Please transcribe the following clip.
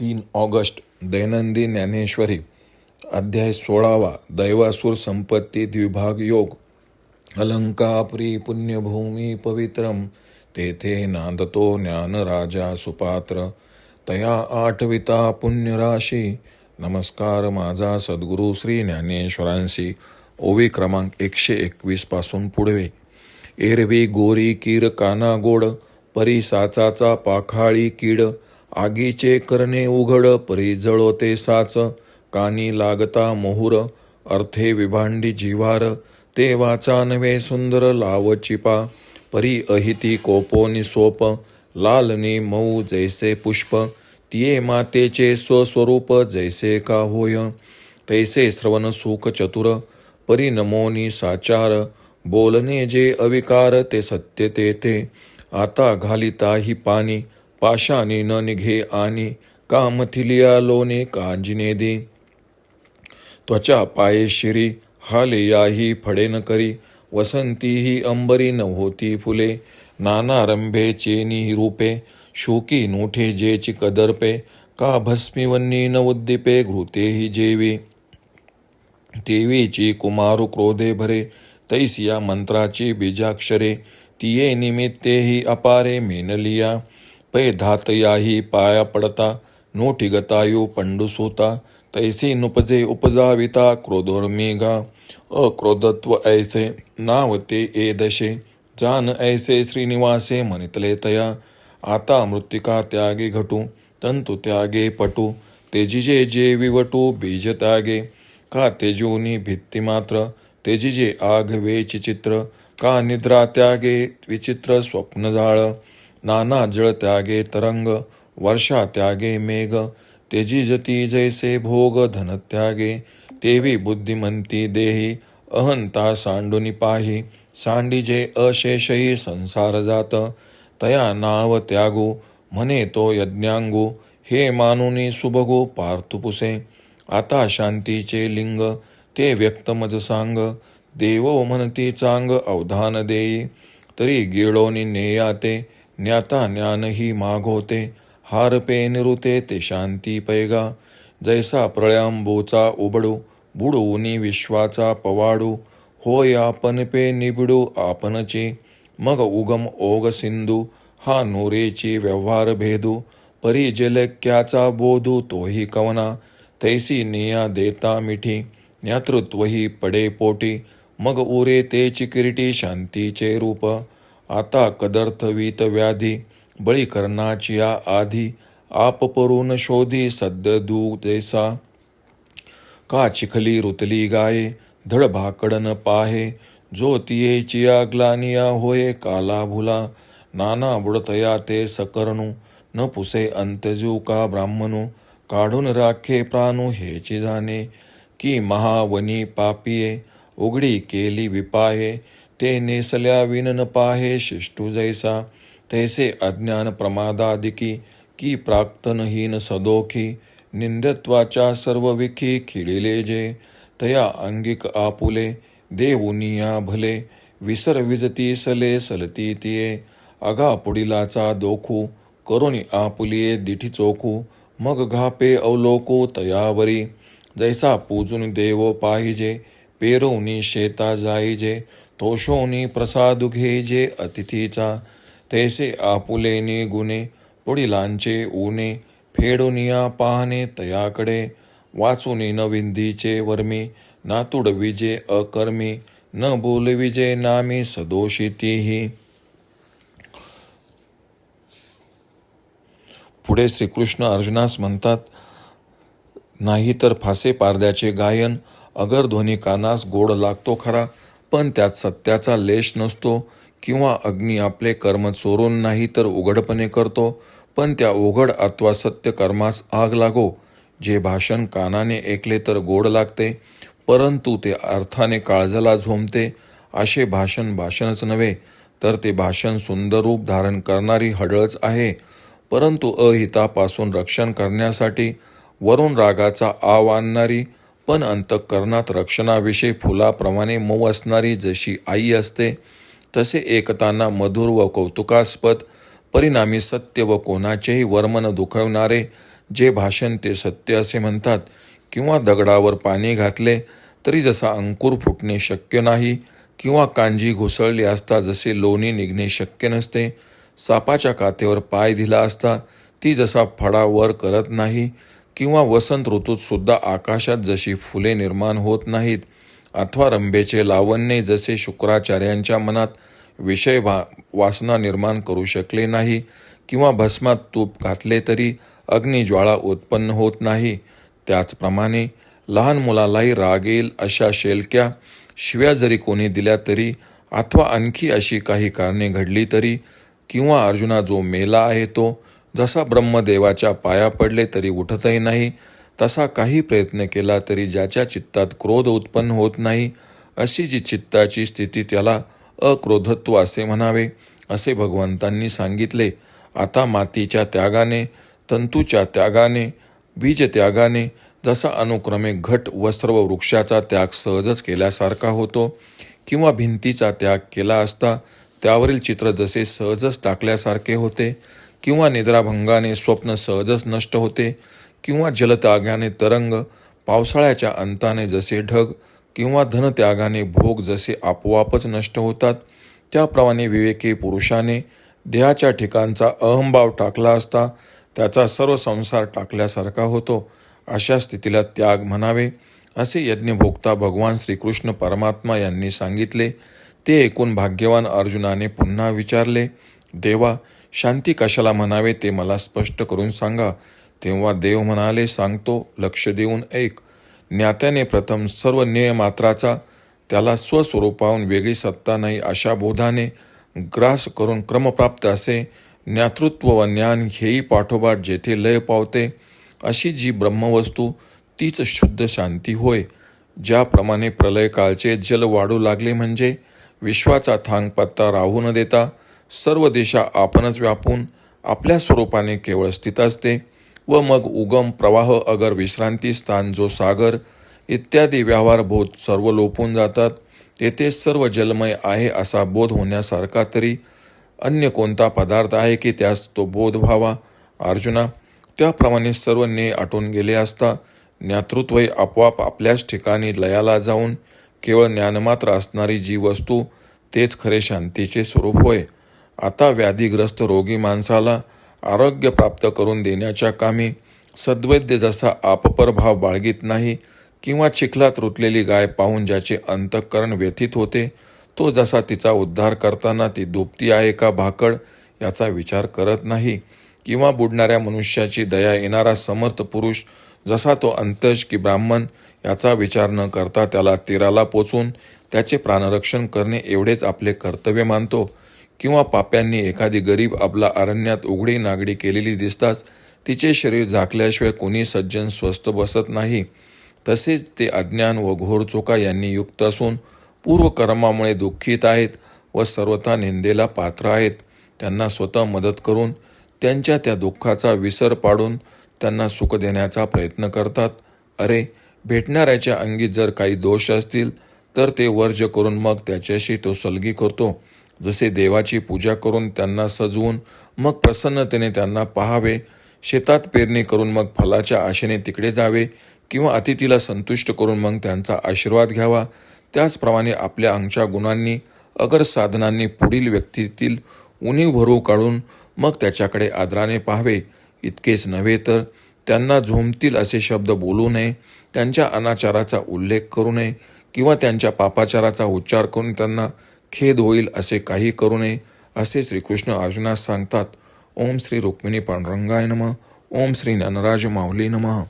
तीन ऑगस्ट दैनंदिन ज्ञानेश्वरी अध्याय सोळावा दैवासूर संपत्ती द्विभाग योग अलंकापुरी पुण्यभूमी पवित्रम तेथे नांदतो ज्ञानराजा सुपात्र तया आठविता पुण्यराशी नमस्कार माझा सद्गुरू श्री ज्ञानेश्वरांशी ओवी क्रमांक एकशे एकवीसपासून पुढवे. एरवी गोरी कीर काना गोड परी साचाचा पाखाळी कीड आगीचे करणे उघड परी जळोते साच. कानी लागता मोहुर अर्थे विभांडी जिव्हार ते वाचा नवे सुंदर लाव चिपा. परी अहिती कोपोनी सोप. लालनी मऊ जैसे पुष्प. तिये मातेचे स्वस्वरूप जैसे का होय? तैसे श्रवण सुख चतुर. परिनमोनी साचार. बोलणे जे अविकार ते सत्य ते ते आता घालिता ही पाणी. पाशाने न निघे आणि का मथिलिया लोणे कांजिने दे. त्वचा पाये शिरी हाले याही फडे न करी. वसंती ही अंबरी न होती फुले. नाना रंभे चेनी रूपे शोकी नोठे जेची कदर्पे का भस्मिवन्नी न उद्दीपे घृते ही जेवी. देवीची कुमारू क्रोधे भरे तैसिया मंत्राची बीजाक्षरे. तिये निमित्ते ही अपारे मेनलिया. पै धातयाही पाया पडता नोटिगतायु गतायू पंडुसूता तैसी नुपजे उपजाविता क्रोधोर्मेघा अक्रोधत्व ऐसे नावते ए एदशे जान ऐसे श्रीनिवासे म्हणितले तया आता मृत्तिका त्यागे घटू तंतु त्यागे पटू तेजिजे जे विवटू बीज त्यागे का तेजोनी भित्ती मात्र तेजिजे आघवे चित्र का निद्रा त्यागे विचित्र स्वप्न जाळ नाना जळ त्यागे तरंग वर्षा त्यागे मेघ तेजी जती जैसे भोग धन त्यागे तेवी बुद्धिमंती देही अहंता सांडुनी पाही सांडीजे अशेषही संसार जात तया नाव त्यागू म्हणे तो यज्ञांगू हे मानुनी सुभगू पार्थुपुसे आता शांतीचे लिंग ते व्यक्त मज सांग देवो म्हणती चांग अवधान देई तरी गिळोनी नेयाते ज्ञाता ज्ञानही मागोते हारपे निरुते ते शांती पैगा. जैसा प्रळयांबोचा उबडू बुडवूनी विश्वाचा पवाडू. होय आपण पे निबिडू आपणचे मग उगम ओग सिंधू. हा नोरेची व्यवहार भेदू परी जलक्याचा बोधू तोही कवना. तैसी निया देता मिठी ज्ञातृत्वही पडे पोटी. मग उरे तेची किरीटी शांतीचे रूप. आता कदर्थवीत व्याधी बळी आधी आप परून शोधी सद्य दू देसा का चिखली रुतली गाये धड भाकडन पाहे जो तिये चिया ग्लानिया होये काला भुला. नाना बुडतया ते सकरणू न पुसे अंतजू का ब्राह्मणू काढून राखे प्राणू हे जाणे की महावनी पापिये उघडी केली विपाये ते नेसल्या विन न पाहे शिष्टू जैसा तैसे अज्ञान प्रमादादिकी की प्राक्तनहीन सदोखी निंदत्वाच्या सर्व विखी खिळिले जे तया अंगिक आपुले देवुनिया भले विसर विजती सले सलती तिये अगा पुडिलाचा दोखू करुणी आपुलिये दिठी चोखू मग घापे अवलोकू तयावरी जैसा पूजून देवो पाहिजे पेरवणी शेता जाईजे तोषोनी प्रसाद घेजे अतिथीचा तैसे आपुलेनी गुणे पुढिलांचे ऊने फेडुनिया पाहणे तयाकडे वाचुनी न विंधीचे वर्मी ना विजे अकर्मी न बोलविजे नामी सदोषितीही पुढे श्रीकृष्ण अर्जुनास म्हणतात नाही तर फासे पारद्याचे गायन अगर ध्वनी कानास गोड लागतो खरा पण त्यात सत्याचा लेश नसतो किंवा अग्नी आपले कर्म चोरून नाही तर उघडपणे करतो पण त्या उघड अथवा सत्य कर्मास आग लागो. जे भाषण कानाने ऐकले तर गोड लागते परंतु ते अर्थाने काळजाला झोंबते असे भाषण भाषणच नव्हे तर ते भाषण सुंदर रूप धारण करणारी हडळच आहे. परंतु अहितापासून रक्षण करण्यासाठी वरुण रागाचा आव आणणारी पण अंतःकरणात रक्षणाविषयी फुलाप्रमाणे मऊ असणारी जशी आई असते तसे एकताना मधुर व कौतुकास्पद परिणामी सत्य व कोणाचेही वर्मन दुखवणारे जे भाषण ते सत्य असे म्हणतात किंवा दगडावर पाणी घातले तरी जसा अंकुर फुटणे शक्य नाही किंवा कांजी घुसळली असता जसे लोणी निघणे शक्य नसते सापाच्या कातेवर पाय दिला असता ती जसा फडा वर करत नाही किंवा वसंत ऋतूत सुद्धा आकाशात जशी फुले निर्माण होत नाहीत अथवा रंभेचे लावण्य जसे शुक्राचार्यांच्या मनात विषय भा वासना निर्माण करू शकले नाही किंवा भस्मात तूप घातले तरी अग्निज्वाळा उत्पन्न होत नाही त्याचप्रमाणे लहान मुलालाही राग येईल अशा शेलक्या शिव्या जरी कोणी दिल्या तरी अथवा आणखी अशी काही कारणे घडली तरी किंवा अर्जुना जो मेला आहे तो जसा ब्रह्मदेवाच्या पाया पडले तरी उठतही नाही तसा काही प्रयत्न केला तरी ज्याच्या चित्तात क्रोध उत्पन्न होत नाही अशी जी चित्ताची स्थिती त्याला अक्रोधत्व असे म्हणावे असे भगवंतांनी सांगितले. आता मातीच्या त्यागाने तंतूच्या त्यागाने बीज त्यागाने जसा अनुक्रमे घट व सर्व वृक्षाचा त्याग सहजच केल्यासारखा होतो किंवा भिंतीचा त्याग केला असता त्यावरील चित्र जसे सहजच टाकल्यासारखे होते किंवा निद्राभंगाने स्वप्न सहजच नष्ट होते किंवा जलत्यागाने तरंग पावसाळ्याच्या अंताने जसे ढग किंवा धनत्यागाने भोग जसे आपोआपच नष्ट होतात त्याप्रमाणे विवेकी पुरुषाने देहाच्या ठिकाणचा अहंभाव टाकला असता त्याचा सर्व संसार टाकल्यासारखा होतो अशा स्थितीला त्याग म्हणावे असे यज्ञभोक्ता भगवान श्रीकृष्ण परमात्मा यांनी सांगितले ते ऐकून भाग्यवान अर्जुनाने पुन्हा विचारले देवा शांती कशाला म्हणावे ते मला स्पष्ट करून सांगा. तेव्हा देव म्हणाले सांगतो लक्ष देऊन ऐक. ज्ञात्याने प्रथम सर्व नियमात्राचा त्याला स्वस्वरूपाहून वेगळी सत्ता नाही अशा बोधाने ग्रास करून क्रमप्राप्त असे ज्ञातृत्व व ज्ञान हेही पाठोपाठ जेथे लय पावते अशी जी ब्रह्मवस्तू तीच शुद्ध शांती होय. ज्याप्रमाणे प्रलयकाळचे जल वाढू लागले म्हणजे विश्वाचा थांग पत्ता राहू न देता सर्व दिशा आपणच व्यापून आपल्या स्वरूपाने केवळ स्थित असते व मग उगम प्रवाह अगर विश्रांती स्थान जो सागर इत्यादी व्यवहारभूत सर्व लोपून जातात. तेथे सर्व जलमय आहे असा बोध होण्यासारखा तरी अन्य कोणता पदार्थ आहे की त्यास तो बोध व्हावा? अर्जुना त्याप्रमाणे सर्व ने आटून गेले असता ज्ञातृत्वही आपोआप आपल्याच ठिकाणी लयाला जाऊन केवळ ज्ञानमात्र असणारी जी वस्तू तेच खरे शांतीचे स्वरूप होय. आता व्याधीग्रस्त रोगी माणसाला आरोग्य प्राप्त करून देण्याच्या कामी सद्वैद्य जसा आपप्रभाव बाळगीत नाही किंवा चिखलात रुतलेली गाय पाहून ज्याचे अंतःकरण व्यथित होते तो जसा तिचा उद्धार करताना ती दुपती आहे का भाकड याचा विचार करत नाही किंवा बुडणाऱ्या मनुष्याची दया येणारा समर्थ पुरुष जसा तो अंतज की ब्राह्मण याचा विचार न करता त्याला तीराला पोचून त्याचे प्राणरक्षण करणे एवढेच आपले कर्तव्य मानतो. किंवा पाप्यांनी एखादी गरीब आपला अरण्यात उघडी नागडी केलेली दिसताच तिचे शरीर झाकल्याशिवाय कोणी सज्जन स्वस्थ बसत नाही. तसेच ते अज्ञान व घोरचोका यांनी युक्त असून पूर्वकर्मामुळे दुःखित आहेत व सर्वथा निंदेला पात्र आहेत. त्यांना स्वतः मदत करून त्यांच्या त्या दुःखाचा विसर पाडून त्यांना सुख देण्याचा प्रयत्न करतात. अरे भेटणाऱ्याच्या अंगी जर काही दोष असतील तर ते वर्ज करून मग त्याच्याशी तो सलगी करतो. जसे देवाची पूजा करून त्यांना सजवून मग प्रसन्नतेने त्यांना पाहावे. शेतात पेरणी करून मग फलाच्या आशेने तिकडे जावे किंवा अतिथीला संतुष्ट करून मग त्यांचा आशीर्वाद घ्यावा. त्याचप्रमाणे आपल्या अंगच्या गुणांनी अगर साधनांनी पुढील व्यक्तीतील उणीव भरू काढून मग त्याच्याकडे आदराने पाहावे. इतकेच नव्हे तर त्यांना झोमतील असे शब्द बोलू नये त्यांच्या अनाचाराचा उल्लेख करू नये किंवा त्यांच्या पापाचाराचा उच्चार करून त्यांना खेद होईल असे काही करू नये असे श्रीकृष्ण अर्जुनास सांगतात. ओम श्री रुक्मिणी पांडुरंगाय नम. ओम श्री ज्ञानराज माऊली नमः.